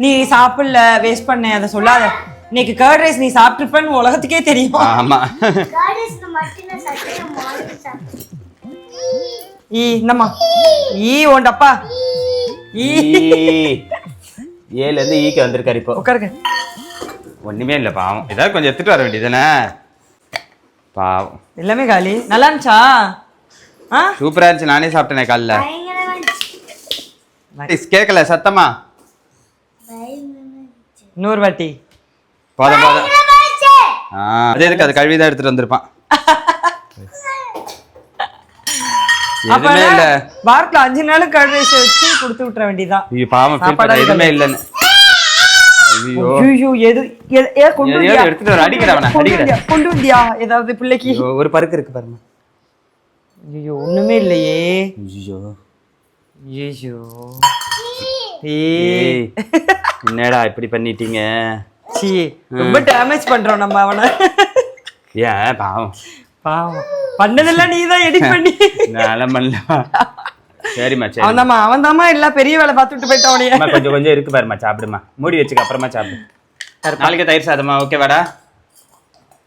நீ சாப்பிடல வேஸ்ட் பண்ண அதை சொல்லாத. இன்னைக்கு கர்ட் ரைஸ் நீ சாப்பிட்டுருப்பன்னு உலகத்துக்கே தெரியும். ஆமா. ஈ இந்தம்மா ஈ ஓண்டப்பா ஈ. ஏல இருந்து ஈக்கு வந்திருக்காரு இப்போ. உட்காருங்க. ஒண்ணுமே இல்ல பாவம். ஏதாவது கொஞ்சம் எடுத்துட்டு வர வேண்டியதுதானே பாவம். எல்லாமே காலி. நல்லா இருந்துச்சா? ஆ? சூப்பரா இருந்துச்சு நானே சாப்பிட்டேனே காலைல. கேட்கல சத்தமா. இன்னொரு வாட்டி. போதும். ஆ, அது எதுக்கு அது கழுவி தான் எடுத்துட்டு வந்திருப்பான். எதுவுமே இல்ல. வாரத்துல அஞ்சு நாள் ரைஸ் வச்சு கொடுத்து விட்டுற வேண்டியதான் ஐயோ பாவம் பண்ண எதுவுமே இல்ல. இல்லைன்னு. ஐயோ. ஐயோ எது ஏ கொண்டு எதையாவது வந்தியா? எடுத்துட்டு வர, அடிக்கிறேன் அவனை, கொண்டு அடிக்கிறேன். வந்தியா? கொண்டு வந்தியா? ஏதாவது பிள்ளைக்கு? ஐயோ, ஒரு பருக்கு இருக்கு பாருங்க ஐயோ ஒண்ணுமே இல்லையே. ஐயோ ஐயோ ஏய். ஏய், என்னடா இப்படி பண்ணிட்டீங்க? சீ ரொம்ப டேமேஜ் பண்றோம் நம்ம அவனை. ஏன் பாவம். பாவம். பண்ணதெல்லாம் நீ தான் எடிட் பண்ணி. நான் பண்ணல சரிம்மா சரி அவன் தாமா அவன் தாமா எல்லாம் பெரிய வேலை பார்த்துட்டு போயிட்டான் அவனைய கொஞ்சம் கொஞ்சம் இருக்கு பாருமா சாப்பிடுமா. மூடி வச்சுக்க அப்புறமா சாப்பிடு. நாளைக்கு தயிர் சாதமா ஓகேவாடா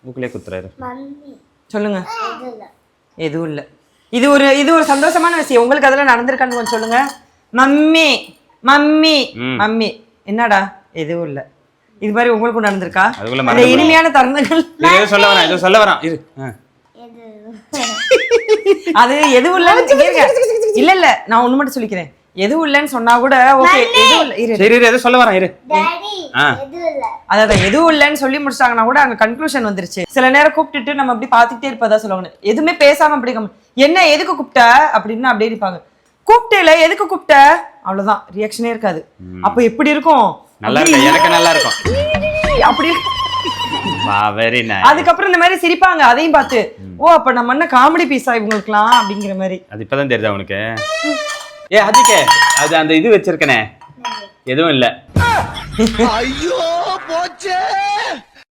மூக்கிலே குத்துறாரு. சொல்லுங்க. எதுவும் இல்ல. இது ஒரு இது ஒரு சந்தோஷமான விஷயம். உங்களுக்கு அதெல்லாம் நடந்திருக்கான்னு கொஞ்சம் சொல்லுங்க. Mummy mummy. மம்மி. என்னடா? எதுவும் இல்ல. இது மாதிரி உங்களுக்கும் நடந்திருக்கா? அதுக்குள்ள அந்த மறந்து போயிடும். இனிமையான தருணங்கள். இது ஏதோ சொல்ல வரான் ஏதோ சொல்ல வரான். இரு ஆ. இது அது எதுவும் இல்லைன்னு இருங்க. இல்ல இல்ல. நான் ஒண்ணு மட்டும் சொல்லிக்கிறேன். எதுவும் இல்லைன்னு சொன்னா கூட ஓகே எதுவும் இல்ல. இரு சரி இரு சொல்ல வரான் இரு. டாடி ஆ. இல்ல. அதான் எதுவும் இல்லைன்னு சொல்லி முடிச்சிட்டாங்கன்னா கூட அங்க கன்க்ளூஷன் வந்துருச்சு. சில நேரம் கூப்பிட்டுட்டு நம்ம அப்படி பாத்துக்கிட்டே இருப்பதா சொல்லுவாங்க. எதுவுமே பேசாம அப்படி. என்ன எதுக்கு கூப்பிட்ட? அப்படின்னு அப்படியே இருப்பாங்க. கூப்பிட்டேல எதுக்கு கூப்பிட்ட? அவ்வளவுதான் ரியாக்ஷனே இருக்காது. அப்ப எப்படி இருக்கும்? நல்லா இருக்கும் எனக்கு நல்லா இருக்கும். அப்படி. அதுக்கப்புறம் இந்த மாதிரி சிரிப்பாங்க அதையும் பார்த்து ஓ அப்ப நம்ம என்ன காமெடி பீஸா இவங்களுக்குலாம் அப்படிங்கிற மாதிரி. அது இப்பதான் தெரியுதா உனக்கு? ஏ அதுக்கே அது அந்த இது வச்சிருக்கனே. எதுவும் இல்ல. ஐயோ போச்சே.